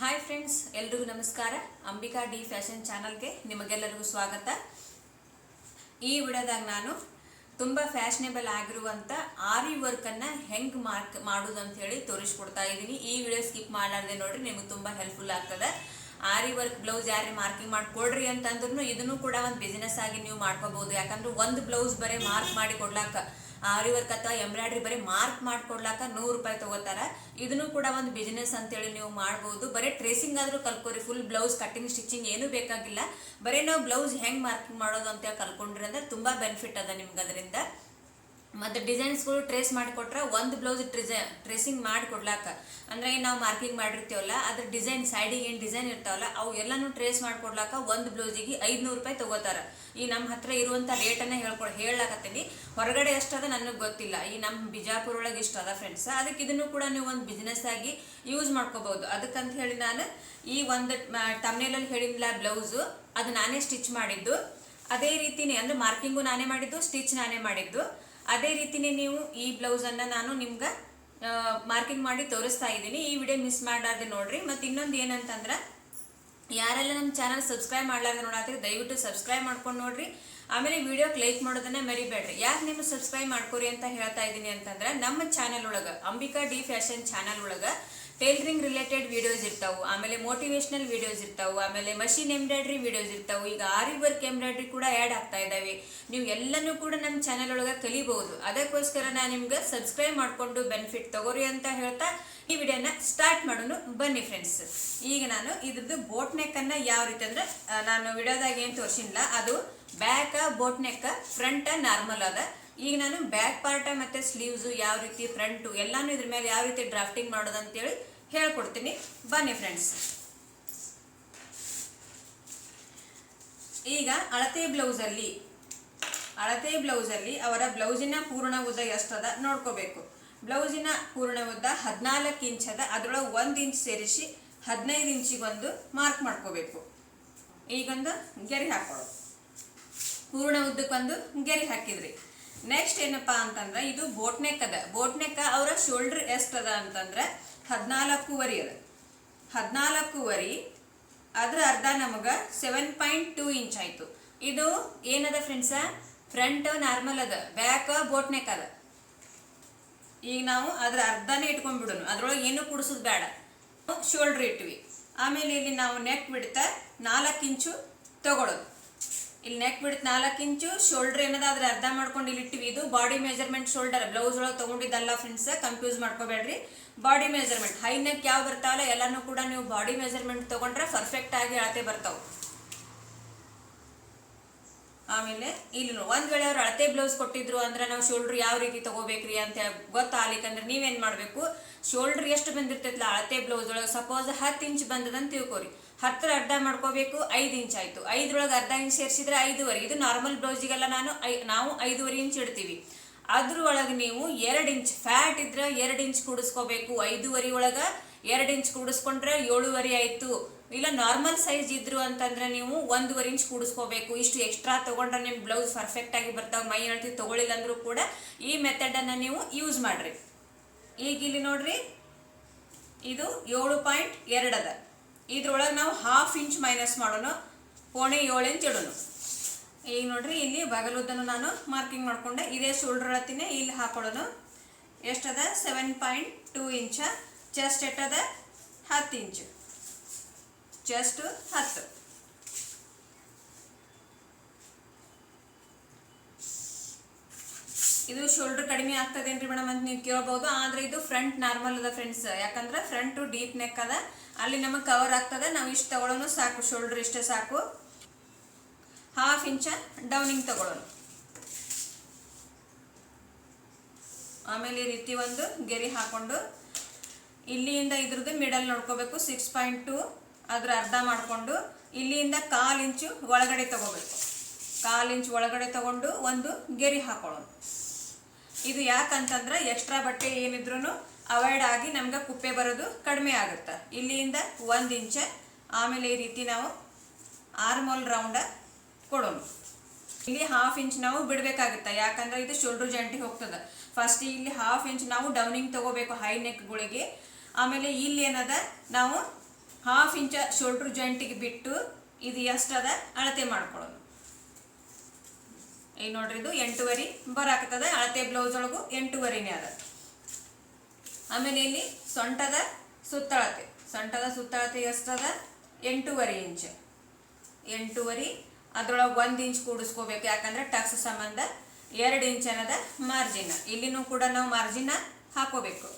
Hi friends ಎಲ್ರಿಗೂ ನಮಸ್ಕಾರ. Ambika D fashion ಚಾನಲ್ಗೆ ನಿಮಗೆಲ್ಲರಿಗೂ ಸ್ವಾಗತ. ಈ ವಿಡಿಯೋದಾಗ ನಾನು ತುಂಬ ಫ್ಯಾಷನೇಬಲ್ ಆಗಿರುವಂಥ ಆರಿ ವರ್ಕನ್ನು ಹೆಂಗೆ ಮಾರ್ಕ್ ಮಾಡೋದು ಅಂತ ಹೇಳಿ ತೋರಿಸ್ಕೊಡ್ತಾ ಇದ್ದೀನಿ. ಈ ವಿಡಿಯೋ ಸ್ಕಿಪ್ ಮಾಡಲಾರ್ದೆ ನೋಡ್ರಿ, ನಿಮಗೆ ತುಂಬ ಹೆಲ್ಪ್ಫುಲ್ ಆಗ್ತದೆ. ಆರಿ ವರ್ಕ್ ಬ್ಲೌಸ್ ಯಾರೇ ಮಾರ್ಕಿಂಗ್ ಮಾಡಿ ಕೊಡ್ರಿ ಅಂತಂದ್ರೂ ಇದನ್ನು ಕೂಡ ಒಂದು ಬಿಸ್ನೆಸ್ ಆಗಿ ನೀವು ಮಾಡ್ಕೋಬಹುದು ಯಾಕಂದ್ರೆ ಒಂದು ಬ್ಲೌಸ್ ಬರೀ ಮಾರ್ಕ್ ಮಾಡಿ ಕೊಡ್ಲಾಕ ಆರಿ ವರ್ಕ್ ಅಥವಾ ಎಂಬ್ರಾಯ್ಡ್ರಿ ಬರೀ ಮಾರ್ಕ್ ಮಾಡ್ಕೊಡ್ಲಾಕ ನೂರು ರೂಪಾಯಿ ತಗೋತಾರ. ಇದನ್ನು ಕೂಡ ಒಂದು ಬಿಸ್ನೆಸ್ ಅಂತೇಳಿ ನೀವು ಮಾಡ್ಬೋದು. ಬರೀ ಟ್ರೇಸಿಂಗ್ ಆದ್ರೂ ಕಲ್ಕೋರಿ ಫುಲ್ ಬ್ಲೌಸ್ ಕಟ್ಟಿಂಗ್ ಸ್ಟಿಚಿಂಗ್ ಏನೂ ಬೇಕಾಗಿಲ್ಲ. ಬರೀ ನಾವು ಬ್ಲೌಸ್ ಹೆಂಗೆ ಮಾರ್ಕಿಂಗ್ ಮಾಡೋದು ಅಂತ ಕಲ್ಕೊಂಡ್ರಿ ಅಂದ್ರೆ ತುಂಬಾ ಬೆನಿಫಿಟ್ ಅದ ನಿಮ್ಗೆ ಅದರಿಂದ ಮತ್ತು ಡಿಸೈನ್ಸ್ಗಳು ಟ್ರೇಸ್ ಮಾಡಿಕೊಟ್ರೆ ಒಂದು ಬ್ಲೌಸ್ ಟ್ರಿಸೈ ಟ್ರೇಸಿಂಗ್ ಮಾಡಿ ಕೊಡ್ಲಾಕ ಅಂದ್ರೆ ನಾವು ಮಾರ್ಕಿಂಗ್ ಮಾಡಿರ್ತೀವಲ್ಲ, ಅದ್ರ ಡಿಸೈನ್ ಸೈಡಿಗೆ ಏನು ಡಿಸೈನ್ ಇರ್ತಾವಲ್ಲ, ಅವು ಎಲ್ಲಾನು ಟ್ರೇಸ್ ಮಾಡಿಕೊಡ್ಲಾಕ ಒಂದು ಬ್ಲೌಸಿಗೆ ಐದುನೂರು ರೂಪಾಯಿ ತಗೋತಾರ. ಈ ನಮ್ಮ ಹತ್ರ ಇರುವಂಥ ರೇಟನ್ನು ಹೇಳ್ಕೊಡ್ ಹೇಳಾಕತ್ತೀನಿ ಹೊರಗಡೆ ಎಷ್ಟದ ನನಗೆ ಗೊತ್ತಿಲ್ಲ. ಈ ನಮ್ಮ ಬಿಜಾಪುರ ಒಳಗೆ ಇಷ್ಟು ಅದ ಫ್ರೆಂಡ್ಸ್ ಅದಕ್ಕೆ ಇದನ್ನು ಕೂಡ ನೀವು ಒಂದು ಬಿಸ್ನೆಸ್ ಆಗಿ ಯೂಸ್ ಮಾಡ್ಕೋಬಹುದು ಅದಕ್ಕಂತ ಹೇಳಿ ನಾನು ಈ ಒಂದು ತಮ್ನೇಲಲ್ಲಿ ಹೇಳಿದ್ಲ ಬ್ಲೌಸು ಅದು ನಾನೇ ಸ್ಟಿಚ್ ಮಾಡಿದ್ದು. ಅದೇ ರೀತಿನೇ, ಅಂದ್ರೆ ಮಾರ್ಕಿಂಗು ನಾನೇ ಮಾಡಿದ್ದು ಸ್ಟಿಚ್ ನಾನೇ ಮಾಡಿದ್ದು. ಅದೇ ರೀತಿನೇ ನೀವು ಈ ಬ್ಲೌಸನ್ನು ನಾನು ನಿಮ್ಗೆ ಮಾರ್ಕಿಂಗ್ ಮಾಡಿ ತೋರಿಸ್ತಾ ಇದ್ದೀನಿ. ಈ ವಿಡಿಯೋ ಮಿಸ್ ಮಾಡಾರ್ದೆ ನೋಡ್ರಿ. ಮತ್ತು ಇನ್ನೊಂದು ಏನಂತಂದ್ರೆ, ಯಾರೆಲ್ಲ ನಮ್ಮ ಚಾನಲ್ ಸಬ್ಸ್ಕ್ರೈಬ್ ಮಾಡ್ಲಾರ್ದೆ ನೋಡಾತ್ರಿ, ದಯವಿಟ್ಟು ಸಬ್ಸ್ಕ್ರೈಬ್ ಮಾಡ್ಕೊಂಡು ನೋಡ್ರಿ. ಆಮೇಲೆ ವಿಡಿಯೋ ಲೈಕ್ ಮಾಡೋದನ್ನ ಮರಿಬೇಡ್ರಿ. ಯಾಕೆ ನೀವು ಸಬ್ಸ್ಕ್ರೈಬ್ ಮಾಡ್ಕೊರಿ ಅಂತ ಹೇಳ್ತಾ ಇದ್ದೀನಿ ಅಂತಂದ್ರೆ, ನಮ್ಮ ಚಾನಲ್ ಒಳಗೆ, ಅಂಬಿಕಾ ಡಿ ಫ್ಯಾಷನ್ ಚಾನಲ್ ಒಳಗೆ ಟೈಲರಿಂಗ್ ರಿಲೇಟೆಡ್ ವೀಡಿಯೋಸ್ ಇರ್ತಾವು, ಆಮೇಲೆ ಮೋಟಿವೇಶ್ನಲ್ ವೀಡಿಯೋಸ್ ಇರ್ತಾವೆ, ಆಮೇಲೆ ಮಷಿನ್ ಎಂಬ್ರಾಯ್ಡ್ರಿ ವೀಡಿಯೋಸ್ ಇರ್ತಾವೆ, ಈಗ ಆರಿ ವರ್ಕ್ ಎಂಬ್ರಾಯ್ಡ್ರಿ ಕೂಡ ಆ್ಯಡ್ ಆಗ್ತಾ ಇದ್ದಾವೆ ನೀವು ಎಲ್ಲನೂ ಕೂಡ ನಮ್ಮ ಚಾನಲ್ ಒಳಗೆ ಕಲಿಬಹುದು. ಅದಕ್ಕೋಸ್ಕರ ನಾನು ನಿಮ್ಗೆ ಸಬ್ಸ್ಕ್ರೈಬ್ ಮಾಡಿಕೊಂಡು ಬೆನಿಫಿಟ್ ತಗೋರಿ ಅಂತ ಹೇಳ್ತಾ ಈ ವಿಡಿಯೋನ ಸ್ಟಾರ್ಟ್ ಮಾಡೋಣ. ಬನ್ನಿ ಫ್ರೆಂಡ್ಸ್ ಈಗ ನಾನು ಇದ್ರದ್ದು ಬೋಟ್ ನೆಕ್ಕನ್ನು ಯಾವ ರೀತಿ ಅಂದ್ರೆ ನಾನು ವಿಡಿಯೋದಾಗ ಏನು ತೋರಿಸಿಲ್ಲ ಅದು back boat neck front normal ಅದ. ಈಗ ನಾನು ಬ್ಯಾಕ್ ಪಾರ್ಟ ಮತ್ತೆ ಸ್ಲೀವ್ಸ್ ಯಾವ ರೀತಿ ಫ್ರಂಟು ಎಲ್ಲಾನು ಇದ್ರ ಮೇಲೆ ಯಾವ ರೀತಿ ಡ್ರಾಫ್ಟಿಂಗ್ ಮಾಡೋದು ಅಂತೇಳಿ ಹೇಳ್ಕೊಡ್ತೀನಿ. ಬನ್ನಿ ಫ್ರೆಂಡ್ಸ್ ಈಗ ಅಳತೆ ಬ್ಲೌಸಲ್ಲಿ ಅಳತೆ ಬ್ಲೌಸಲ್ಲಿ ಅವರ ಬ್ಲೌಸಿನ ಪೂರ್ಣ ಉದ್ದ ಎಷ್ಟದ ನೋಡ್ಕೋಬೇಕು. ಬ್ಲೌಸಿನ ಪೂರ್ಣ ಉದ್ದ ಹದಿನಾಲ್ಕು ಇಂಚ್ ಅದ ಅದ್ರೊಳಗೆ ಒಂದು ಇಂಚ್ ಸೇರಿಸಿ ಹದಿನೈದು ಇಂಚಿಗೊಂದು ಮಾರ್ಕ್ ಮಾಡ್ಕೋಬೇಕು. ಈಗೊಂದು ಗೆರೆ ಹಾಕೊಳ್ಳೋದು ಪೂರ್ಣ ಉದ್ದಕ್ಕೊಂದು ಗೆರೆ ಹಾಕಿದ್ರಿ. ನೆಕ್ಸ್ಟ್ ಏನಪ್ಪಾ ಅಂತಂದ್ರೆ ಇದು ಬೋಟ್ನೆಕ್ ಅದ. ಬೋಟ್ನೆಕ್ ಅವರ ಶೋಲ್ಡರ್ ಎಷ್ಟದ ಅಂತಂದ್ರೆ ಹದಿನಾಲ್ಕೂವರೆ ಅದ. ಹದಿನಾಲ್ಕೂವರೆ, ಅದ್ರ ಅರ್ಧ ನಮಗೆ ಸೆವೆನ್ ಪಾಯಿಂಟ್ ಟೂ ಇಂಚ್ ಆಯಿತು. ಇದು ಏನದ ಫ್ರೆಂಡ್ಸ ಫ್ರಂಟ್ ನಾರ್ಮಲ್ ಅದ ಬ್ಯಾಕ್ ಬೋಟ್ ನೆಕ್ ಅದ. ಈಗ ನಾವು ಅದ್ರ ಅರ್ಧನೇ ಇಟ್ಕೊಂಡ್ಬಿಡೋಣ. ಅದ್ರೊಳಗೆ ಏನು ಕುಡಿಸೋದು ಬೇಡ. ಶೋಲ್ಡ್ರ್ ಇಟ್ವಿ. ಆಮೇಲೆ ಇಲ್ಲಿ ನಾವು ನೆಕ್ ಬಿಡ್ತಾ ನಾಲ್ಕು ಇಂಚು ತಗೊಳ್ಳೋದು ಇಲ್ಲಿ ನೆಕ್ ಬಿಡ್ತ ನಾಲ್ಕು ಇಂಚು ಶೋಲ್ಡರ್ ಏನದಾದ್ರೆ ಅರ್ಧ ಮಾಡ್ಕೊಂಡು ಇಲ್ಲಿ ಇಟ್ಟಿವಿ. ಇದು ಬಾಡಿ ಮೆಜರ್ಮೆಂಟ್ ಶೋಲ್ಡರ್ ಬ್ಲೌಸ್ ಒಳಗೆ ತಗೊಂಡಿದ್ದಲ್ಲ ಫ್ರೆಂಡ್ಸ್ ಕನ್ಫ್ಯೂಸ್ ಮಾಡ್ಕೋಬೇಡ್ರಿ. ಬಾಡಿ ಮೆಜರ್ಮೆಂಟ್ ಹೈ ನೆಕ್ ಯಾವ ಬರ್ತಾವಲ್ಲ, ಎಲ್ಲಾನು ಕೂಡ ನೀವು ಬಾಡಿ ಮೆಜರ್ಮೆಂಟ್ ತಗೊಂಡ್ರೆ ಪರ್ಫೆಕ್ಟ್ ಆಗಿ ಅಳತೆ ಬರ್ತಾವ. ಆಮೇಲೆ ಇಲ್ಲಿ ಒಂದ್ ವೇಳೆ ಅವ್ರು ಅಳತೆ ಬ್ಲೌಸ್ ಕೊಟ್ಟಿದ್ರು ಅಂದ್ರೆ ನಾವು ಶೋಲ್ಡರ್ ಯಾವ ರೀತಿ ತಗೋಬೇಕ್ರಿ ಅಂತ ಗೊತ್ತಾಗ್ಲಿಕ್ಕಂದ್ರೆ ನೀವೇನ್ ಮಾಡ್ಬೇಕು? ಶೋಲ್ಡರ್ ಎಷ್ಟು ಬಂದಿರ್ತೈತಲ್ಲ ಅಳತೆ ಬ್ಲೌಸ್ ಒಳಗೆ? ಸಪೋಸ್ ಹತ್ತು ಇಂಚ್ ಬಂದದಂತ ತಿಳ್ಕೊರಿ. ಹತ್ತರ ಅರ್ಧ ಮಾಡ್ಕೋಬೇಕು, ಐದು ಇಂಚ್ ಆಯ್ತು. ಐದ್ರೊಳಗೆ ಅರ್ಧ ಇಂಚ್ ಸೇರಿಸಿದ್ರೆ ಐದುವರೆ. ಇದು ನಾರ್ಮಲ್ ಬ್ಲೌಸಿಗೆಲ್ಲ ನಾನು ಐ, ನಾವು ಐದುವರೆ ಇಂಚ್ ಇಡ್ತೀವಿ. ಅದ್ರ ಒಳಗೆ ನೀವು ಎರಡು ಇಂಚ್ ಫ್ಯಾಟ್ ಇದ್ರೆ ಎರಡು ಇಂಚ್ ಕೂಡಿಸ್ಕೋಬೇಕು. ಐದೂವರೆ ಒಳಗೆ ಎರಡು ಇಂಚ್ ಕೂಡಿಸ್ಕೊಂಡ್ರೆ ಏಳುವರೆ ಆಯ್ತು. ಇಲ್ಲ ನಾರ್ಮಲ್ ಸೈಜ್ ಇದ್ರು ಅಂತಂದ್ರೆ ನೀವು ಒಂದೂವರೆ ಇಂಚ್ ಕೂಡಿಸ್ಕೋಬೇಕು. ಇಷ್ಟು ಎಕ್ಸ್ಟ್ರಾ ತಗೊಂಡ್ರೆ ನಿಮ್ಮ ಬ್ಲೌಸ್ ಪರ್ಫೆಕ್ಟ್ ಆಗಿ ಬರ್ತಾವ. ಮೈ ಹೇಳ್ತೀವಿ ತಗೊಳ್ಳಿಲ್ಲ ಅಂದ್ರೂ ಕೂಡ ಈ ಮೆಥಡನ್ನು ನೀವು ಯೂಸ್ ಮಾಡ್ರಿ. ಈಗ ಇಲ್ಲಿ ನೋಡ್ರಿ, ಇದು ಏಳು ಪಾಯಿಂಟ್ ಎರಡು ಅದ. ಇದ್ರೊಳಗೆ ನಾವು ಹಾಫ್ ಇಂಚ್ ಮೈನಸ್ ಮಾಡೋಣ ಪೋಣೆ ಏಳು ಇಂಚ್ ಇಡೋಣ ಈಗ ನೋಡ್ರಿ, ಇಲ್ಲಿ ಬಗಲುದ್ದನ್ನು ನಾನು ಮಾರ್ಕಿಂಗ್ ಮಾಡ್ಕೊಂಡೆ. ಇದೇ ಶೋಲ್ಡರ್ ಅಳತಿನೇ ಇಲ್ಲಿ ಹಾಕೊಳ್ಳೋಣ ಎಷ್ಟದ? Seven point two inch chest ಎಟ್ಟದ ಹತ್ತು ಇಂಚು ಚೆಸ್ಟ್ ಹತ್ತು. ಇದು ಶೋಲ್ಡರ್ ಕಡಿಮೆ ಆಗ್ತದೇನ್ರಿ ಮೇಡಮ್ ಅಂತ ನೀವು ಕೇಳ್ಬೋದು. ಆದ್ರೆ ಇದು ಫ್ರಂಟ್ ನಾರ್ಮಲ್ ಅದ ಫ್ರೆಂಡ್ಸ್ ಯಾಕಂದ್ರೆ ಫ್ರಂಟ್ ಡೀಪ್ ನೆಕ್ ಅದ. ಅಲ್ಲಿ ನಮಗೆ ಕವರ್ ಆಗ್ತದೆ. ನಾವು ಇಷ್ಟು ತಗೊಳ್ಳೋನು ಸಾಕು. ಶೋಲ್ಡರ್ ಇಷ್ಟೇ ಸಾಕು. ಹಾಫ್ ಇಂಚ ಡೌನಿಂಗ್ ತಗೊಳ್ಳೋಣ ಆಮೇಲೆ ಈ ರೀತಿ ಒಂದು ಗೆರಿ ಹಾಕೊಂಡು ಇಲ್ಲಿಂದ ಇದ್ರದ್ದು ಮಿಡಲ್ ನೋಡ್ಕೋಬೇಕು. ಸಿಕ್ಸ್ ಪಾಯಿಂಟ್ ಟು ಅದ್ರ ಅರ್ಧ ಮಾಡಿಕೊಂಡು ಇಲ್ಲಿಂದ ಕಾಲು ಇಂಚು ಒಳಗಡೆ ತಗೋಬೇಕು. ಕಾಲು ಇಂಚು ಒಳಗಡೆ ತಗೊಂಡು ಒಂದು ಗೆರಿ ಹಾಕೊಳ್ಳೋಣ ಇದು ಯಾಕಂತಂದ್ರೆ ಎಕ್ಸ್ಟ್ರಾ ಬಟ್ಟೆ ಏನಿದ್ರು ಅವಾಯ್ಡ್ ಆಗಿ ನಮ್ಗೆ ಕುಪ್ಪೆ ಬರೋದು ಕಡಿಮೆ ಆಗುತ್ತೆ. ಇಲ್ಲಿಂದ ಒಂದು ಇಂಚ ಆಮೇಲೆ ಈ ರೀತಿ ನಾವು ಆರ್ಮೋಲ್ ರೌಂಡ ಕೊಡೋಣ. ಇಲ್ಲಿ ಹಾಫ್ ಇಂಚ್ ನಾವು ಬಿಡಬೇಕಾಗುತ್ತೆ. ಯಾಕಂದ್ರೆ ಇದು ಶೋಲ್ಡರ್ ಜಾಯಿಂಟಿಗೆ ಹೋಗ್ತದೆ. ಫಸ್ಟ್ ಇಲ್ಲಿ ಹಾಫ್ ಇಂಚ್ ನಾವು ಡೌನಿಂಗ್ ತಗೋಬೇಕು ಹೈ ನೆಕ್ಗಳಿಗೆ ಆಮೇಲೆ ಇಲ್ಲಿ ಏನದ? ನಾವು ಹಾಫ್ ಇಂಚ ಶೋಲ್ಡ್ರ್ ಜಾಯಿಂಟಿಗೆ ಬಿಟ್ಟು ಇದು ಎಷ್ಟದ? ಅಳತೆ ಮಾಡ್ಕೊಳ್ಳೋದು ಈಗ ನೋಡ್ರಿ ಇದು ಎಂಟೂವರೆ ಬರಾಕತ್ತದ. ಅಳತೆ ಬ್ಲೌಸ್ ಒಳಗು ಎಂಟೂವರೆನೇ ಅದ. ಆಮೇಲೆ ಇಲ್ಲಿ ಸೊಂಟದ ಸುತ್ತಳತೆ. ಸೊಂಟದ ಸುತ್ತಳತೆ ಎಷ್ಟದ? ಎಂಟೂವರೆ ಇಂಚ್. ಎಂಟೂವರೆ, ಅದ್ರೊಳಗೆ ಒಂದು ಇಂಚ್ ಕೂಡಿಸ್ಕೋಬೇಕು. ಯಾಕಂದ್ರೆ ಟಕ್ಸ್ ಸಂಬಂಧ ಎರಡು ಇಂಚ್ ಅನ್ನದ ಮಾರ್ಜಿನ್ ಇಲ್ಲಿನೂ ಕೂಡ ನಾವು ಮಾರ್ಜಿನ್ ಹಾಕೋಬೇಕು.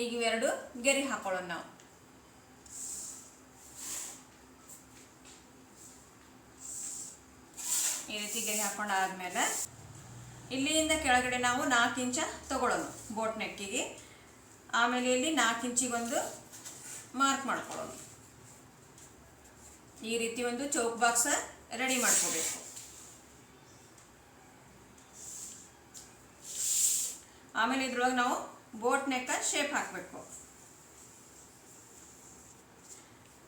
ಈಗ ಇವೆರಡು ಗೆರೆ ಹಾಕೊಳ್ಳೋಣ ನಾವು. ಈ ರೀತಿ ಗೆರೆ ಹಾಕೊಂಡಾದ್ಮೇಲೆ ಇಲ್ಲಿಂದ ಕೆಳಗಡೆ ನಾವು ನಾಲ್ಕು ಇಂಚ ತಗೊಳ್ಳೋಣ ಬೋಟ್ ನೆಕ್ಕಿಗೆ. ಆಮೇಲೆ ಇಲ್ಲಿ ನಾಲ್ಕು ಇಂಚಿಗೊಂದು ಮಾರ್ಕ್ ಮಾಡ್ಕೊಳ್ಳೋಣ ಈ ರೀತಿ ಒಂದು ಚೌಕ್ ಬಾಕ್ಸ ರೆಡಿ ಮಾಡ್ಕೋಬೇಕು. ಆಮೇಲೆ ಇದ್ರೊಳಗೆ ನಾವು ಬೋಟ್ ನೆಕ್ಕ ಶೇಪ್ ಹಾಕಬೇಕು.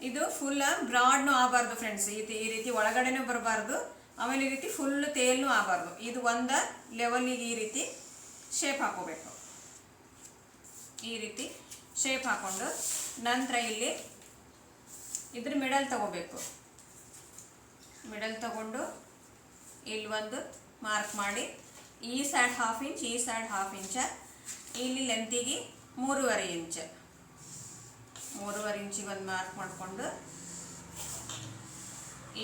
ಇದು ಫುಲ್ ಬ್ರಾಡ್ನು ಆಗಬಾರ್ದು ಫ್ರೆಂಡ್ಸ್ ಈ ಈ ರೀತಿ ಒಳಗಡೆನೂ ಬರಬಾರ್ದು. ಆಮೇಲೆ ಈ ರೀತಿ ಫುಲ್ ತೇಲ್ನೂ ಆಗಬಾರ್ದು. ಇದು ಒಂದ ಲೆವೆಲಿಗೆ ಈ ರೀತಿ ಶೇಪ್ ಹಾಕೋಬೇಕು. ಈ ರೀತಿ ಶೇಪ್ ಹಾಕೊಂಡು ನಂತರ ಇಲ್ಲಿ ಇದ್ರ ಮಿಡಲ್ ತಗೋಬೇಕು. ಮಿಡಲ್ ತಗೊಂಡು ಇಲ್ಲಿ ಒಂದು ಮಾರ್ಕ್ ಮಾಡಿ, ಈ ಸೈಡ್ ಹಾಫ್ ಇಂಚ್ ಈ ಸೈಡ್ ಹಾಫ್ ಇಂಚ ಇಲ್ಲಿ ಲೆಂತಿಗೆ ಮೂರುವರೆ ಇಂಚ್ ಮೂರುವರೆ ಇಂಚಿಗೆ ಒಂದು ಮಾರ್ಕ್ ಮಾಡಿಕೊಂಡು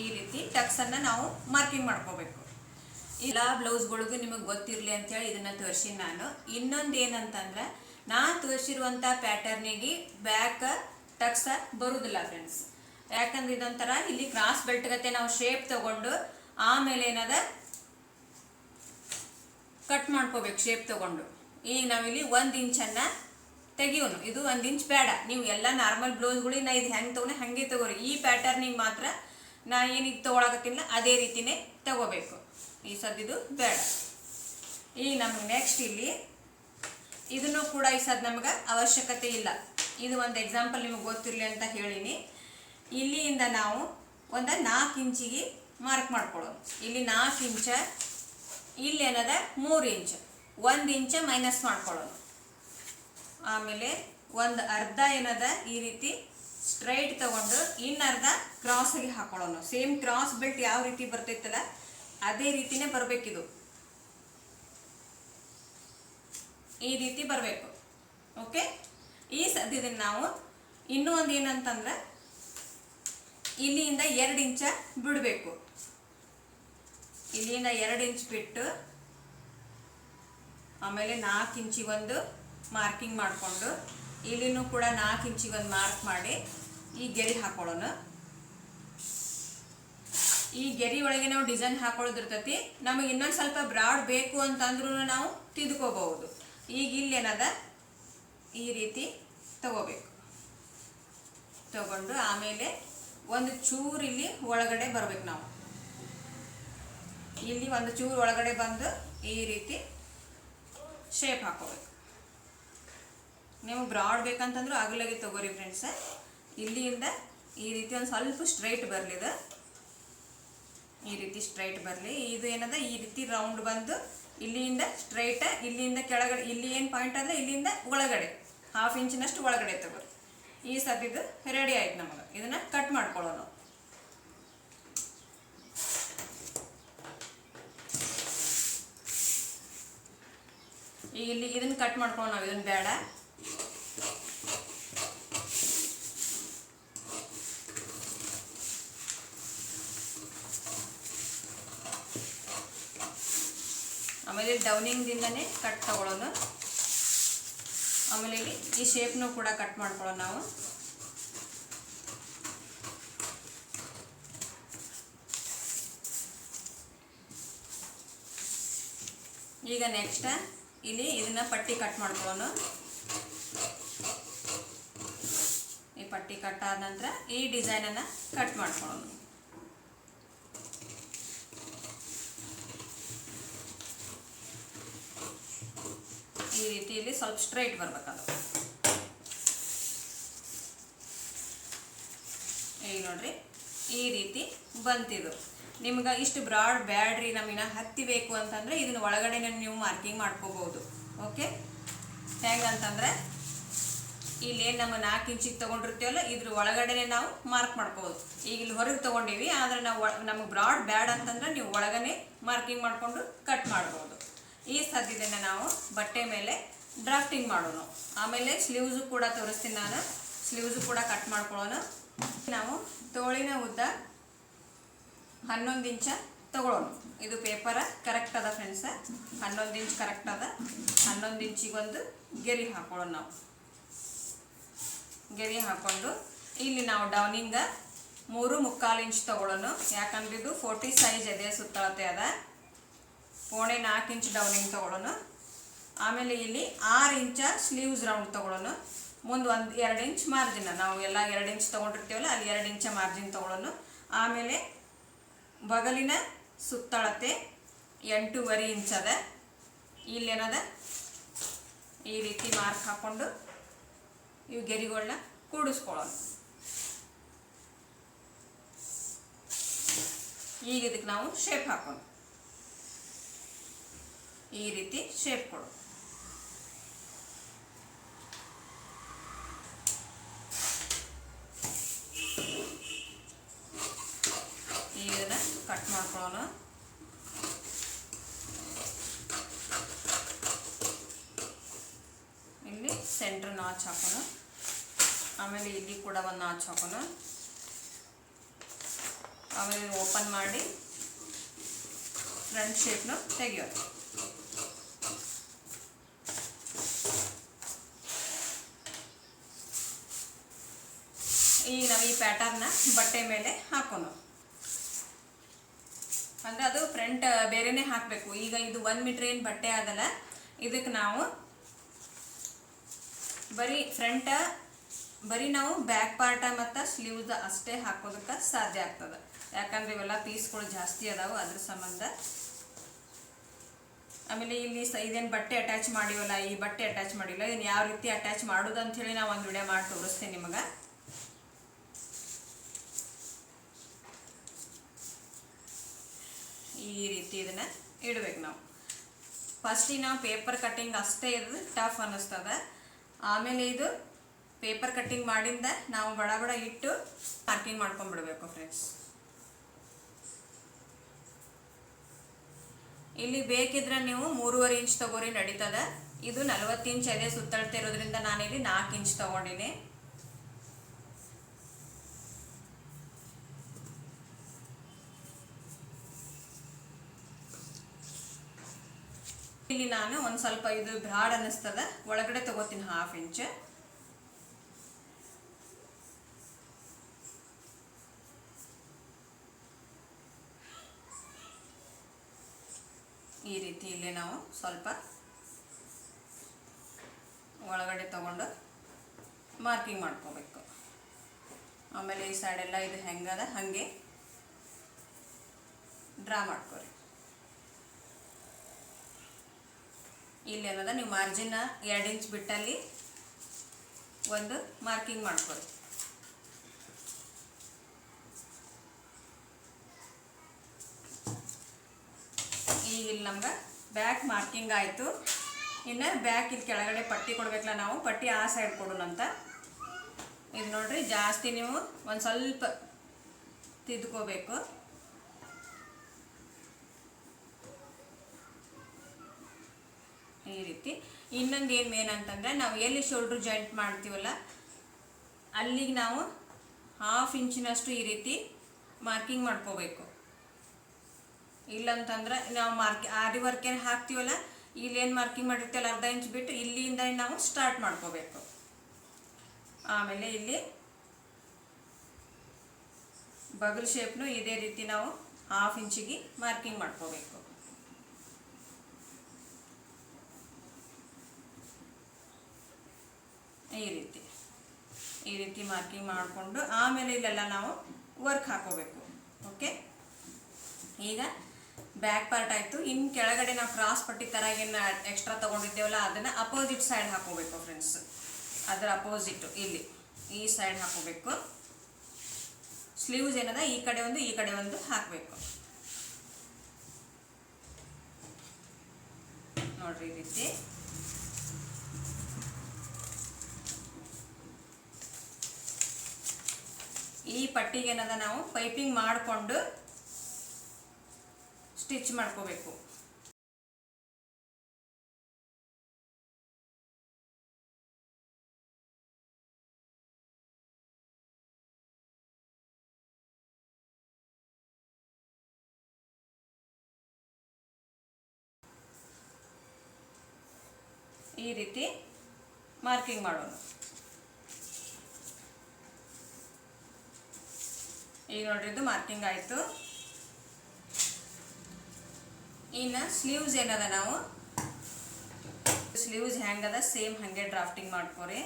ಈ ರೀತಿ ಟಕ್ಸನ್ನು ನಾವು ಮಾರ್ಕಿಂಗ್ ಮಾಡ್ಕೋಬೇಕು. ಎಲ್ಲ ಬ್ಲೌಸ್ಗಳಿಗೂ ನಿಮಗೆ ಗೊತ್ತಿರಲಿ ಅಂತೇಳಿ ಇದನ್ನು ತೋರಿಸಿ ನಾನು. ಇನ್ನೊಂದು ಏನಂತಂದ್ರೆ ನಾ ತೋರಿಸಿರುವಂಥ ಪ್ಯಾಟರ್ನಿಗೆ ಬ್ಯಾಕ್ ಟಕ್ಸ ಬರುವುದಿಲ್ಲ ಫ್ರೆಂಡ್ಸ್ ಯಾಕಂದ್ರೆ ಇದೊಂಥರ ಇಲ್ಲಿ ಕ್ರಾಸ್ ಬೆಲ್ಟ್ ಗತೆ ನಾವು ಶೇಪ್ ತಗೊಂಡು ಆಮೇಲೆ ಏನದ ಕಟ್ ಮಾಡ್ಕೋಬೇಕು ಶೇಪ್ ತಗೊಂಡು. ಈಗ ನಾವಿಲ್ಲಿ ಒಂದು ಇಂಚನ್ನು ತೆಗಿಯೋನು. ಇದು ಒಂದು ಇಂಚ್ ಬೇಡ. ನೀವು ಎಲ್ಲ ನಾರ್ಮಲ್ ಬ್ಲೌಸ್ಗಳಿಗೆ ನಾ ಇದು ಹೆಂಗೆ ತಗೊಂಡು ಹಂಗೆ ತಗೋರಿ. ಈ ಪ್ಯಾಟರ್ನಿಗೆ ಮಾತ್ರ ನಾ ಏನಿಗೆ ತೊಗೊಳಕತ್ತಿಲ್ಲ ಅದೇ ರೀತಿನೇ ತಗೋಬೇಕು. ಈ ಸದ್ದಿದು ಬೇಡ. ಈ ನಮ್ಗೆ ನೆಕ್ಸ್ಟ್ ಇಲ್ಲಿ ಇದನ್ನು ಕೂಡ ಈ ಸದ್ ನಮ್ಗೆ ಅವಶ್ಯಕತೆ ಇಲ್ಲ. ಇದು ಒಂದು ಎಕ್ಸಾಂಪಲ್ ನಿಮಗೆ ಗೊತ್ತಿರಲಿ ಅಂತ ಹೇಳಿನಿ. ಇಲ್ಲಿಯಿಂದ ನಾವು ಒಂದು ನಾಲ್ಕು ಇಂಚಿಗೆ ಮಾರ್ಕ್ ಮಾಡ್ಕೊಳ್ಳೋದು. ಇಲ್ಲಿ ನಾಲ್ಕು ಇಂಚ, ಇಲ್ಲಿ ಏನದ? ಮೂರು ಇಂಚ್. ಒಂದು ಇಂಚ ಮೈನಸ್ ಮಾಡ್ಕೊಳ್ಳೋದು. ಆಮೇಲೆ ಒಂದು ಅರ್ಧ ಏನದ? ಈ ರೀತಿ ಸ್ಟ್ರೈಟ್ ತಗೊಂಡು ಇನ್ನರ್ಧ ಕ್ರಾಸ್ ಆಗಿ ಹಾಕೊಳ್ಳೋಣ ಸೇಮ್ ಕ್ರಾಸ್ ಬೆಲ್ಟ್ ಯಾವ ರೀತಿ ಬರ್ತೈತಲ್ಲ, ಅದೇ ರೀತಿನೇ ಬರಬೇಕಿದು. ಈ ರೀತಿ ಬರಬೇಕು. ಓಕೆ ಈ ಸದ್ಯದಲ್ಲಿ ನಾವು ಇನ್ನೂ ಒಂದು ಏನಂತಂದ್ರೆ ಇಲ್ಲಿಂದ ಎರಡು ಇಂಚ ಬಿಡಬೇಕು. ಇಲ್ಲಿಂದ ಎರಡು ಇಂಚ್ ಬಿಟ್ಟು, ಆಮೇಲೆ ನಾಲ್ಕು ಇಂಚಿಗೊಂದು ಮಾರ್ಕಿಂಗ್ ಮಾಡಿಕೊಂಡು ಇಲ್ಲಿನೂ ಕೂಡ ನಾಲ್ಕು ಇಂಚಿಗೊಂದು ಮಾರ್ಕ್ ಮಾಡಿ ಈ ಗೆರೆ ಹಾಕೊಳ್ಳೋಣ. ಈ ಗೆರೆ ಒಳಗೆ ನಾವು ಡಿಸೈನ್ ಹಾಕೊಳ್ಳೋದಿರ್ತೈತಿ ನಮಗೆ ಇನ್ನೊಂದು ಸ್ವಲ್ಪ ಬ್ರಾಡ್ ಬೇಕು ಅಂತಂದ್ರೂ ನಾವು ತಿದ್ಕೋಬಹುದು. ಈಗ ಇಲ್ಲಿ ಏನದ? ಈ ರೀತಿ ತಗೋಬೇಕು. ತಗೊಂಡು ಆಮೇಲೆ ಒಂದು ಚೂರು ಇಲ್ಲಿ ಒಳಗಡೆ ಬರ್ಬೇಕು ನಾವು. ಇಲ್ಲಿ ಒಂದು ಚೂರು ಒಳಗಡೆ ಬಂದು ಈ ರೀತಿ ಶೇಪ್ ಹಾಕೋಬೇಕು. ನೀವು ಬ್ರಾಡ್ ಬೇಕಂತಂದ್ರೂ ಆಗಲಾಗಿ ತಗೋರಿ ಫ್ರೆಂಡ್ಸ್ ಇಲ್ಲಿಂದ ಈ ರೀತಿ ಒಂದು ಸ್ವಲ್ಪ ಸ್ಟ್ರೈಟ್ ಬರಲಿ ಇದು. ಈ ರೀತಿ ಸ್ಟ್ರೈಟ್ ಬರಲಿ. ಇದು ಏನದ? ಈ ರೀತಿ ರೌಂಡ್ ಬಂದು ಇಲ್ಲಿಯಿಂದ ಸ್ಟ್ರೈಟ್ ಇಲ್ಲಿಂದ ಕೆಳಗಡೆ. ಇಲ್ಲಿ ಏನು ಪಾಯಿಂಟ್ ಅಂದರೆ ಇಲ್ಲಿಂದ ಒಳಗಡೆ. ಹಾಫ್ ಇಂಚಿನಷ್ಟು ಒಳಗಡೆ ತಗೋರಿ. ಈ ಸದ್ಯದ್ದು ರೆಡಿ ಆಯ್ತು ನಮಗೆ. ಇದನ್ನ ಕಟ್ ಮಾಡ್ಕೊಳ್ಳೋಣ. ಈಗ ಇಲ್ಲಿ ಇದನ್ನ ಕಟ್ ಮಾಡ್ಕೊಳ್ಳೋಣ ನಾವು. ಇದನ್ನ ಬೇಡ. ಆಮೇಲೆ ಡೌನಿಂಗ್ದಿಂದನೇ ಕಟ್ ತಗೊಳ್ಳೋಣ ಆಮೇಲೆ ಇಲ್ಲಿ ಈ ಶೇಪ್ನು ಕೂಡ ಕಟ್ ಮಾಡ್ಕೊಳ್ಳೋಣ ನಾವು. ಈಗ ನೆಕ್ಸ್ಟ್ ಇಲ್ಲಿ ಇದನ್ನ ಪಟ್ಟಿ ಕಟ್ ಮಾಡ್ಕೊಳ್ಳೋಣ ಈ ಪಟ್ಟಿ ಕಟ್ ಆದ ನಂತರ ಈ ಡಿಸೈನನ್ನು ಕಟ್ ಮಾಡ್ಕೊಳ್ಳೋಣ ಈ ರೀತಿಯಲ್ಲಿ ಸ್ವಲ್ಪ ಸ್ಟ್ರೈಟ್ ಬರ್ಬೇಕದು. ಈಗ ನೋಡ್ರಿ, ಈ ರೀತಿ ಬಂತಿದು. ನಿಮ್ಗೆ ಇಷ್ಟು ಬ್ರಾಡ್ ಬ್ಯಾಡ್ರಿ ನಮಗಿನ ಹತ್ತಿ ಬೇಕು ಅಂತಂದ್ರೆ ಇದನ್ನ ಒಳಗಡೆ ನೀವು ಮಾರ್ಕಿಂಗ್ ಮಾಡ್ಕೋಬಹುದು. ಓಕೆ ಹೆಂಗಂತಂದ್ರೆ, ಇಲ್ಲಿ ಏನು ನಮ್ಮ ನಾಲ್ಕು ಇಂಚಿಗೆ ತೊಗೊಂಡಿರ್ತೀವಲ್ಲ, ಇದ್ರ ಒಳಗಡೆನೆ ನಾವು ಮಾರ್ಕ್ ಮಾಡ್ಕೋಬೋದು ಈಗ ಇಲ್ಲಿ ಹೊರಗೆ ತೊಗೊಂಡಿವಿ, ಆದರೆ ನಾವು ನಮಗೆ ಬ್ರಾಡ್ ಬ್ಯಾಡ್ ಅಂತಂದ್ರೆ ನೀವು ಒಳಗನೆ ಮಾರ್ಕಿಂಗ್ ಮಾಡಿಕೊಂಡು ಕಟ್ ಮಾಡ್ಬೋದು. ಈ ಸದ್ಯದಿಂದ ನಾವು ಬಟ್ಟೆ ಮೇಲೆ ಡ್ರಾಫ್ಟಿಂಗ್ ಮಾಡೋಣ. ಆಮೇಲೆ ಸ್ಲೀವ್ಸು ಕೂಡ ತೋರಿಸ್ತೀನಿ ನಾನು. ಸ್ಲೀವ್ಸು ಕೂಡ ಕಟ್ ಮಾಡ್ಕೊಳ್ಳೋಣ. ನಾವು ತೋಳಿನ ಉದ್ದ ಹನ್ನೊಂದು ಇಂಚ ತಗೊಳ್ಳೋಣ. ಇದು ಪೇಪರ ಕರೆಕ್ಟ್ ಅದ ಫ್ರೆಂಡ್ಸ ಹನ್ನೊಂದು ಇಂಚ್ ಕರೆಕ್ಟ್ ಅದ. ಹನ್ನೊಂದು ಇಂಚಿಗೆ ಒಂದು ಗೆರಿ ಹಾಕೊಳ್ಳೋಣ ನಾವು. ಗೆರಿ ಹಾಕೊಂಡು ಇಲ್ಲಿ ನಾವು ಡೌನಿಂಗ ಮೂರು ಮುಕ್ಕಾಲು ಇಂಚ್ ತಗೊಳ್ಳೋಣ. ಯಾಕಂದ್ರೆ ಇದು ಫೋರ್ಟಿ ಸೈಜ್ ಇದೆ ಸುತ್ತಳತೆ ಅದ. ಪೋಣೆ ನಾಲ್ಕು ಇಂಚ್ ಡೌನಿಂಗ್ ತಗೊಳ್ಳೋಣ ಆಮೇಲೆ ಇಲ್ಲಿ ಆರು ಇಂಚ ಸ್ಲೀವ್ಸ್ ರೌಂಡ್ ತಗೊಳ್ಳೋಣ ಮುಂದೆ ಒಂದು ಎರಡು ಇಂಚ್ ಮಾರ್ಜಿನ್ ನಾವು ಎಲ್ಲ ಎರಡು ಇಂಚ್ ತೊಗೊಂಡಿರ್ತೀವಲ್ಲ, ಅಲ್ಲಿ ಎರಡು ಇಂಚ ಮಾರ್ಜಿನ್ ತಗೊಳ್ಳೋಣ ಆಮೇಲೆ ಬಗಲಿನ ಸುತ್ತಳತೆ ಎಂಟೂವರೆ ಇಂಚ್ ಅದ. ಇಲ್ಲೇನದ? ಈ ರೀತಿ ಮಾರ್ಕ್ ಹಾಕ್ಕೊಂಡು ಇವು ಗೆರಿಗಳನ್ನ ಕೂಡಿಸ್ಕೊಳ್ಳೋಣ. ಈಗ ಇದಕ್ಕೆ ನಾವು ಶೇಪ್ ಹಾಕೋಣ. ಈ ರೀತಿ ಶೇಪ್ ಕೊಡು. ಈಗ ಇದನ್ನ ಕಟ್ ಮಾಡ್ಕೊಳ್ಳೋಣ. ಇಲ್ಲಿ ಸೆಂಟ್ರ್ ನಾಚ್ ಹಾಕೋಣ. ಆಮೇಲೆ ಇಲ್ಲಿ ಕೂಡ ಒಂದು ನಾಚ್ ಹಾಕೋಣ. ಆಮೇಲೆ ಓಪನ್ ಮಾಡಿ ಫ್ರಂಟ್ ಶೇಪ್ನ ತೆಗಿಯೋಣ ಈಗ ನಾವು ಈ ಪ್ಯಾಟರ್ನ ಬಟ್ಟೆ ಮೇಲೆ ಹಾಕೋಣ ಅಂದ್ರೆ ಅದು ಫ್ರಂಟ್ ಬೇರೆನೇ ಹಾಕಬೇಕು. ಈಗ ಇದು ಒನ್ ಮೀಟ್ರ್ ಏನು ಬಟ್ಟೆ ಆಗಲ್ಲ ಇದಕ್ಕೆ ನಾವು ಬರೀ ಫ್ರಂಟ ಬರೀ ನಾವು ಬ್ಯಾಕ್ ಪಾರ್ಟ ಮತ್ತು ಸ್ಲೀವ್ಸ್ ಅಷ್ಟೇ ಹಾಕೋದಕ್ಕೆ ಸಾಧ್ಯ ಆಗ್ತದೆ. ಯಾಕಂದ್ರೆ ಇವೆಲ್ಲ ಪೀಸ್ಗಳು ಜಾಸ್ತಿ ಅದಾವೆ, ಅದ್ರ ಸಂಬಂಧ. ಆಮೇಲೆ ಇಲ್ಲಿ ಸ, ಇದೇನು ಬಟ್ಟೆ ಅಟ್ಯಾಚ್ ಮಾಡಿವಲ್ಲ, ಈ ಬಟ್ಟೆ ಅಟ್ಯಾಚ್ ಮಾಡಿಲ್ಲ ಇದನ್ನು ಯಾವ ರೀತಿ ಅಟ್ಯಾಚ್ ಮಾಡೋದು ಅಂಥೇಳಿ ನಾವು ಒಂದು ವಿಡಿಯೋ ಮಾಡಿ ತೋರಿಸ್ತೀನಿ ನಿಮಗೆ. ಈ ರೀತಿ ಇದನ್ನ ಇಡ್ಬೇಕು ನಾವು. ಫಸ್ಟಿಗೆ ನಾವು ಪೇಪರ್ ಕಟ್ಟಿಂಗ್ ಅಷ್ಟೇ ಇರೋದು ಟಫ್ ಅನ್ನಿಸ್ತದ. ಆಮೇಲೆ ಇದು ಪೇಪರ್ ಕಟ್ಟಿಂಗ್ ಮಾಡಿಂದ ನಾವು ಬಡ ಬಡ ಇಟ್ಟು ಮಾರ್ಕಿಂಗ್ ಮಾಡ್ಕೊಂಡ್ಬಿಡ್ಬೇಕು ಫ್ರೆಂಡ್ಸ್ ಇಲ್ಲಿ ಬೇಕಿದ್ರೆ ನೀವು ಮೂರುವರೆ ಇಂಚ್ ತಗೋರಿ ನಡೀತದ. ಇದು ನಲವತ್ತು ಇಂಚ್ ಅದೇ ಸುತ್ತಳತೆ ಇರೋದ್ರಿಂದ ನಾನಿಲ್ಲಿ ನಾಲ್ಕು ಇಂಚ್ ತಗೊಂಡಿನಿ. ಇಲ್ಲಿ ನಾನು ಒಂದು ಸ್ವಲ್ಪ ಇದು ಬ್ರಾಡ್ ಅನ್ನಿಸ್ತದ. ಒಳಗಡೆ ತಗೋತೀನಿ ಹಾಫ್ ಇಂಚ್ ಈ ರೀತಿ ಇಲ್ಲಿ ನಾವು ಸ್ವಲ್ಪ ಒಳಗಡೆ ತಗೊಂಡು ಮಾರ್ಕಿಂಗ್ ಮಾಡ್ಕೋಬೇಕು. ಆಮೇಲೆ ಈ ಸೈಡೆಲ್ಲ ಇದು ಹೆಂಗದ? ಹಾಗೆ ಡ್ರಾ ಮಾಡ್ಕೊರಿ. ಇಲ್ಲಿ ಏನದ ನೀವು ಮಾರ್ಜಿನ್ ಎರಡು ಇಂಚ್ ಬಿಟ್ಟಲ್ಲಿ ಒಂದು ಮಾರ್ಕಿಂಗ್ ಮಾಡ್ಕೊಳ್ಳಿ. ಈಗ ಇಲ್ಲಿ ನಮ್ಗೆ ಬ್ಯಾಕ್ ಮಾರ್ಕಿಂಗ್ ಆಯಿತು. ಇನ್ನು ಬ್ಯಾಕ್ ಇಲ್ಲಿ ಕೆಳಗಡೆ ಪಟ್ಟಿ ಕೊಡ್ಬೇಕಲ್ಲ ನಾವು, ಪಟ್ಟಿ ಆ ಸೈಡ್ ಕೊಡೋಣಂತ ಇದು ನೋಡ್ರಿ ಜಾಸ್ತಿ ನೀವು ಒಂದು ಸ್ವಲ್ಪ ತಿದ್ಕೋಬೇಕು. ಈ ರೀತಿ. ಇನ್ನೊಂದು ಏನು ಮೇನ್ ಅಂತಂದರೆ ನಾವು ಎಲ್ಲಿ ಶೋಲ್ಡ್ರ್ ಜಾಯಿಂಟ್ ಮಾಡ್ತೀವಲ್ಲ, ಅಲ್ಲಿಗೆ ನಾವು ಹಾಫ್ ಇಂಚಿನಷ್ಟು ಈ ರೀತಿ ಮಾರ್ಕಿಂಗ್ ಮಾಡ್ಕೋಬೇಕು. ಇಲ್ಲಂತಂದ್ರೆ ನಾವು ಮಾರ್ಕ್ ಆರಿ ವರ್ಕ್ ಏನು ಹಾಕ್ತೀವಲ್ಲ, ಇಲ್ಲೇನು ಮಾರ್ಕಿಂಗ್ ಮಾಡಿರ್ತೀವಲ್ಲ, ಅರ್ಧ ಇಂಚ್ ಬಿಟ್ಟು ಇಲ್ಲಿಂದ ನಾವು ಸ್ಟಾರ್ಟ್ ಮಾಡ್ಕೋಬೇಕು. ಆಮೇಲೆ ಇಲ್ಲಿ ಬಗಲ್ ಶೇಪ್ನು ಇದೇ ರೀತಿ ನಾವು ಹಾಫ್ ಇಂಚಿಗೆ ಮಾರ್ಕಿಂಗ್ ಮಾಡ್ಕೋಬೇಕು. ಈ ರೀತಿ. ಈ ರೀತಿ ಮಾರ್ಕಿಂಗ್ ಮಾಡಿಕೊಂಡು ಆಮೇಲೆ ಇಲ್ಲೆಲ್ಲ ನಾವು ವರ್ಕ್ ಹಾಕೋಬೇಕು. ಓಕೆ ಈಗ ಬ್ಯಾಕ್ ಪಾರ್ಟ್ ಆಯಿತು. ಇನ್ನು ಕೆಳಗಡೆ ನಾವು ಕ್ರಾಸ್ ಪಟ್ಟಿ ಥರ ಏನು ಎಕ್ಸ್ಟ್ರಾ ತೊಗೊಂಡಿದ್ದೇವಲ್ಲ, ಅದನ್ನು ಅಪೋಸಿಟ್ ಸೈಡ್ ಹಾಕೋಬೇಕು ಫ್ರೆಂಡ್ಸ್ ಅದರ ಅಪೋಸಿಟ್ ಇಲ್ಲಿ. ಈ ಸೈಡ್ ಹಾಕೋಬೇಕು. ಸ್ಲೀವ್ಸ್ ಏನದ? ಈ ಕಡೆ ಒಂದು, ಈ ಕಡೆ ಒಂದು ಹಾಕಬೇಕು. ನೋಡ್ರಿ ಈ ರೀತಿ. ಈ ಪಟ್ಟಿಗೆ ಏನದ ನಾವು ಪೈಪಿಂಗ್ ಮಾಡಿಕೊಂಡು ಸ್ಟಿಚ್ ಮಾಡ್ಕೋಬೇಕು. ಈ ರೀತಿ ಮಾರ್ಕಿಂಗ್ ಮಾಡೋಣ. ಈಗ ನೋಡ್ರಿ, ಇದು ಮಾರ್ಕಿಂಗ್ ಆಯಿತು. ಇನ್ನು ಸ್ಲೀವ್ಸ್ ಏನದ ನಾವು? ಸ್ಲೀವ್ಸ್ ಹೆಂಗದ ಸೇಮ್ ಹಾಗೆ ಡ್ರಾಫ್ಟಿಂಗ್ ಮಾಡ್ಕೊರಿ.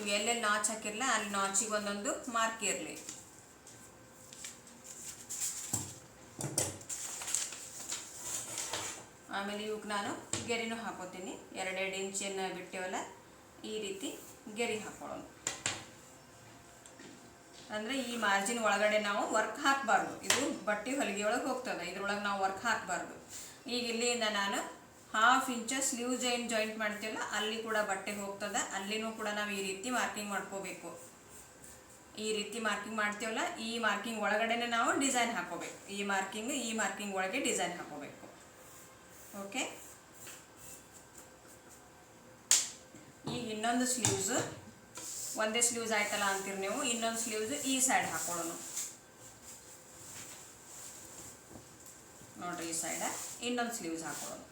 ಇವು ಎಲ್ಲೆಲ್ಲಿ ನಾಚ್ ಹಾಕಿರಲ್ಲ ಅಲ್ಲಿ ನಾಚಿಗೆ ಒಂದೊಂದು ಮಾರ್ಕ್ ಇರಲಿ. ಆಮೇಲೆ ಇವಕ್ಕೆ ನಾನು ಗೆರಿನೂ ಹಾಕೋತೀನಿ. ಎರಡೆರಡು ಇಂಚಿನ ಬಿಟ್ಟೇವಲ್ಲ, ಈ ರೀತಿ ಗೆರಿ ಹಾಕೊಳ್ಳೋಣ. ಅಂದರೆ ಈ ಮಾರ್ಜಿನ್ ಒಳಗಡೆ ನಾವು ವರ್ಕ್ ಹಾಕಬಾರ್ದು. ಇದು ಬಟ್ಟೆ ಹೊಲಿಗೆ ಒಳಗೆ ಹೋಗ್ತದೆ. ಇದ್ರೊಳಗೆ ನಾವು ವರ್ಕ್ ಹಾಕಬಾರ್ದು. ಈಗ ಇಲ್ಲಿಂದ ನಾನು ಹಾಫ್ ಇಂಚ ಸ್ಲೀವ್ ಜೈನ್ ಜಾಯಿಂಟ್ ಮಾಡ್ತೀವಲ್ಲ, ಅಲ್ಲಿ ಕೂಡ ಬಟ್ಟೆ ಹೋಗ್ತದೆ. ಅಲ್ಲಿನೂ ಕೂಡ ನಾವು ಈ ರೀತಿ ಮಾರ್ಕಿಂಗ್ ಮಾಡ್ಕೋಬೇಕು. ಈ ರೀತಿ ಮಾರ್ಕಿಂಗ್ ಮಾಡ್ತೀವಲ್ಲ, ಈ ಮಾರ್ಕಿಂಗ್ ಒಳಗಡೆನೆ ನಾವು ಡಿಸೈನ್ ಹಾಕೋಬೇಕು. ಈ ಮಾರ್ಕಿಂಗ್ ಈ ಮಾರ್ಕಿಂಗ್ ಒಳಗೆ ಡಿಸೈನ್ ಹಾಕೋಬೇಕು. ಓಕೆ ಈಗ ಇನ್ನೊಂದು ಸ್ಲೀವ್ಸ್ ಒಂದೇ ಸ್ಲೀವ್ಸ್ ಆಯ್ತಲ್ಲ ಅಂತೀರಿ ನೀವು, ಇನ್ನೊಂದು ಸ್ಲೀವ್ಸ್ ಈ ಸೈಡ್ ಹಾಕೊಳ್ಳೋಣ. ನೋಡ್ರಿ ಈ ಸೈಡ ಇನ್ನೊಂದು ಸ್ಲೀವ್ಸ್ ಹಾಕೊಳ್ಳೋಣ.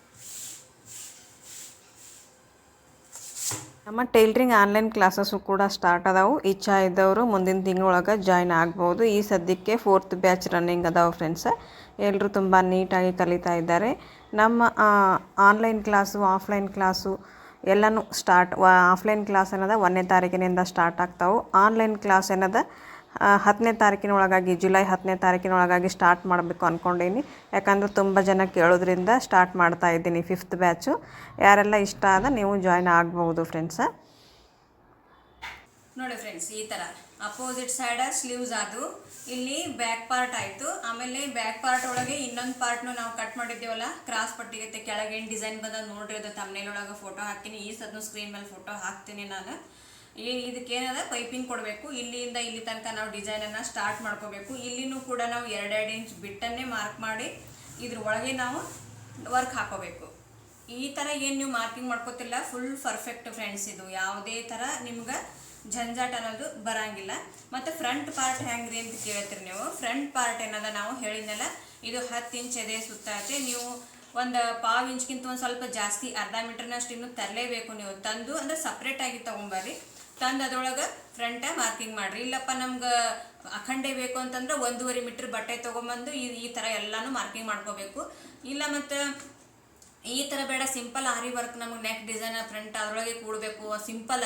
ನಮ್ಮ ಟೈಲ್ರಿಂಗ್ ಆನ್ಲೈನ್ ಕ್ಲಾಸಸ್ಸು ಕೂಡ ಸ್ಟಾರ್ಟ್ ಅದಾವು. ಇಚ್ಛಾ ಇದ್ದವರು ಮುಂದಿನ ತಿಂಗಳೊಳಗೆ ಜಾಯ್ನ್ ಆಗ್ಬೋದು. ಈ ಸದ್ಯಕ್ಕೆ ಫೋರ್ತ್ ಬ್ಯಾಚ್ ರನ್ನಿಂಗ್ ಅದಾವೆ ಫ್ರೆಂಡ್ಸ್. ಎಲ್ಲರೂ ತುಂಬ ನೀಟಾಗಿ ಕಲಿತಾ ಇದ್ದಾರೆ. ನಮ್ಮ ಆನ್ಲೈನ್ ಕ್ಲಾಸು, ಆಫ್ಲೈನ್ ಕ್ಲಾಸು ಎಲ್ಲನೂ ಸ್ಟಾರ್ಟ್ ಆಫ್ಲೈನ್ ಕ್ಲಾಸ್ ಅನ್ನೋದು ಒಂದನೇ ತಾರೀಕಿನಿಂದ ಸ್ಟಾರ್ಟ್ ಆಗ್ತಾವೆ. ಆನ್ಲೈನ್ ಕ್ಲಾಸ್ ಏನದ ಹತ್ತನೇ ತಾರೀಕಿನ ಒಳಗಾಗಿ ಜುಲೈ ಹತ್ತನೇ ತಾರೀಕಿನ ಒಳಗಾಗಿ ಸ್ಟಾರ್ಟ್ ಮಾಡಬೇಕು ಅಂದ್ಕೊಂಡೀನಿ ಯಾಕಂದ್ರೆ ತುಂಬ ಜನ ಕೇಳೋದ್ರಿಂದ ಸ್ಟಾರ್ಟ್ ಮಾಡ್ತಾ ಇದ್ದೀನಿ ಫಿಫ್ತ್ ಬ್ಯಾಚು ಯಾರೆಲ್ಲ ಇಷ್ಟ ಆದ ನೀವು ಜಾಯ್ನ್ ಆಗ್ಬೋದು ಫ್ರೆಂಡ್ಸ ನೋಡಿ ಫ್ರೆಂಡ್ಸ್ ಈ ಥರ ಅಪೋಸಿಟ್ ಸೈಡ ಸ್ಲೀವ್ಸ್ ಅದು. ಇಲ್ಲಿ ಬ್ಯಾಕ್ ಪಾರ್ಟ್ ಆಯಿತು. ಆಮೇಲೆ ಬ್ಯಾಕ್ ಪಾರ್ಟ್ ಒಳಗೆ ಇನ್ನೊಂದು ಪಾರ್ಟ್ನು ನಾವು ಕಟ್ ಮಾಡಿದ್ದೇವಲ್ಲ ಕ್ರಾಸ್ ಪಟ್ಟಿಗೆ ಕೆಳಗೆ ಏನು ಡಿಸೈನ್ ಬಂದ ನೋಡ್ರಿ ಅದು ತಮ್ಮನೇಲಿ ಒಳಗೆ ಫೋಟೋ ಹಾಕ್ತೀನಿ. ಈ ಸದ್ನು ಸ್ಕ್ರೀನ್ ಮೇಲೆ ಫೋಟೋ ಹಾಕ್ತೀನಿ ನಾನು. ಈ ಇದಕ್ಕೇನದ ಪೈಪಿಂಗ್ ಕೊಡಬೇಕು. ಇಲ್ಲಿಂದ ಇಲ್ಲಿ ತನಕ ನಾವು ಡಿಸೈನನ್ನು ಸ್ಟಾರ್ಟ್ ಮಾಡ್ಕೋಬೇಕು. ಇಲ್ಲಿನೂ ಕೂಡ ನಾವು ಎರಡೆರಡು ಇಂಚ್ ಬಿಟ್ಟನ್ನೇ ಮಾರ್ಕ್ ಮಾಡಿ ಇದ್ರ ಒಳಗೆ ನಾವು ವರ್ಕ್ ಹಾಕೋಬೇಕು. ಈ ಥರ ಏನು ನೀವು ಮಾರ್ಕಿಂಗ್ ಮಾಡ್ಕೋತಿಲ್ಲ. ಫುಲ್ ಪರ್ಫೆಕ್ಟ್ ಫ್ರೆಂಡ್ಸ್ ಇದು. ಯಾವುದೇ ಥರ ನಿಮ್ಗೆ ಝಂಜಾಟ್ ಅನ್ನೋದು ಬರಂಗಿಲ್ಲ. ಮತ್ತು ಫ್ರಂಟ್ ಪಾರ್ಟ್ ಹೆಂಗ್ರಿ ಅಂತ ಕೇಳ್ತೀರಿ ನೀವು. ಫ್ರಂಟ್ ಪಾರ್ಟ್ ಏನದ ನಾವು ಹೇಳಿದ್ನಲ್ಲ, ಇದು ಹತ್ತು ಇಂಚ್ ಎದೆ ಸುತ್ತ ಐತೆ ನೀವು ಒಂದು ಪಾವ್ ಇಂಚ್ಗಿಂತ ಒಂದು ಸ್ವಲ್ಪ ಜಾಸ್ತಿ, ಅರ್ಧ ಮೀಟರ್ನಷ್ಟು ಇನ್ನೂ ತರಲೇಬೇಕು ನೀವು. ತಂದು ಅಂದರೆ ಸಪ್ರೇಟಾಗಿ ತೊಗೊಂಬರ್ರಿ. ತಂದು ಅದ್ರೊಳಗೆ ಫ್ರಂಟ ಮಾರ್ಕಿಂಗ್ ಮಾಡಿರಿ. ಇಲ್ಲಪ್ಪ ನಮ್ಗೆ ಅಖಂಡೆ ಬೇಕು ಅಂತಂದ್ರೆ ಒಂದೂವರೆ ಮೀಟ್ರ್ ಬಟ್ಟೆ ತೊಗೊಂಬಂದು ಈ ಈ ಥರ ಎಲ್ಲನೂ ಮಾರ್ಕಿಂಗ್ ಮಾಡ್ಕೋಬೇಕು. ಇಲ್ಲ ಮತ್ತು ಈ ಥರ ಬೇಡ ಸಿಂಪಲ್ ಆರಿ ವರ್ಕ್ ನಮಗೆ ನೆಕ್ ಡಿಸೈನ್ ಫ್ರಂಟ್ ಅದರೊಳಗೆ ಕೂಡಬೇಕು. ಸಿಂಪಲ್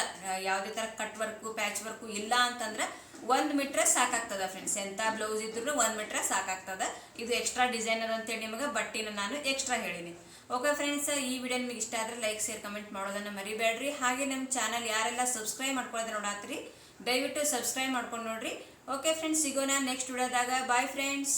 ಯಾವುದೇ ಥರ ಕಟ್ ವರ್ಕು ಪ್ಯಾಚ್ ವರ್ಕು ಇಲ್ಲ ಅಂತಂದ್ರೆ ಒಂದು ಮೀಟ್ರ್ ಸಾಕಾಗ್ತದ ಫ್ರೆಂಡ್ಸ್ ಎಂಥ ಬ್ಲೌಸ್ ಇದ್ರೂ ಒಂದು ಮೀಟ್ರ್ ಸಾಕಾಗ್ತದ. ಇದು ಎಕ್ಸ್ಟ್ರಾ ಡಿಸೈನರ್ ಅಂತೇಳಿ ನಿಮಗೆ ಬಟ್ಟಿನ ನಾನು ಎಕ್ಸ್ಟ್ರಾ ಹೇಳೀನಿ. ಓಕೆ ಫ್ರೆಂಡ್ಸ್, ಈ ವಿಡಿಯೋ ನಿಮಗೆ ಇಷ್ಟ ಆದರೆ ಲೈಕ್ ಶೇರ್ ಕಮೆಂಟ್ ಮಾಡೋದನ್ನು ಮರಿಬೇಡ್ರಿ. ಹಾಗೆ ನಮ್ಮ ಚಾನಲ್ ಯಾರೆಲ್ಲ ಸಬ್ಸ್ಕ್ರೈಬ್ ಮಾಡ್ಕೊಳ್ಳೋದು ನೋಡಾತ್ರಿ, ದಯವಿಟ್ಟು ಸಬ್ಸ್ಕ್ರೈಬ್ ಮಾಡ್ಕೊಂಡು ನೋಡ್ರಿ. ಓಕೆ ಫ್ರೆಂಡ್ಸ್ ಸಿಗೋಣ ನೆಕ್ಸ್ಟ್ ವಿಡಿಯೋದಾಗ. Bye friends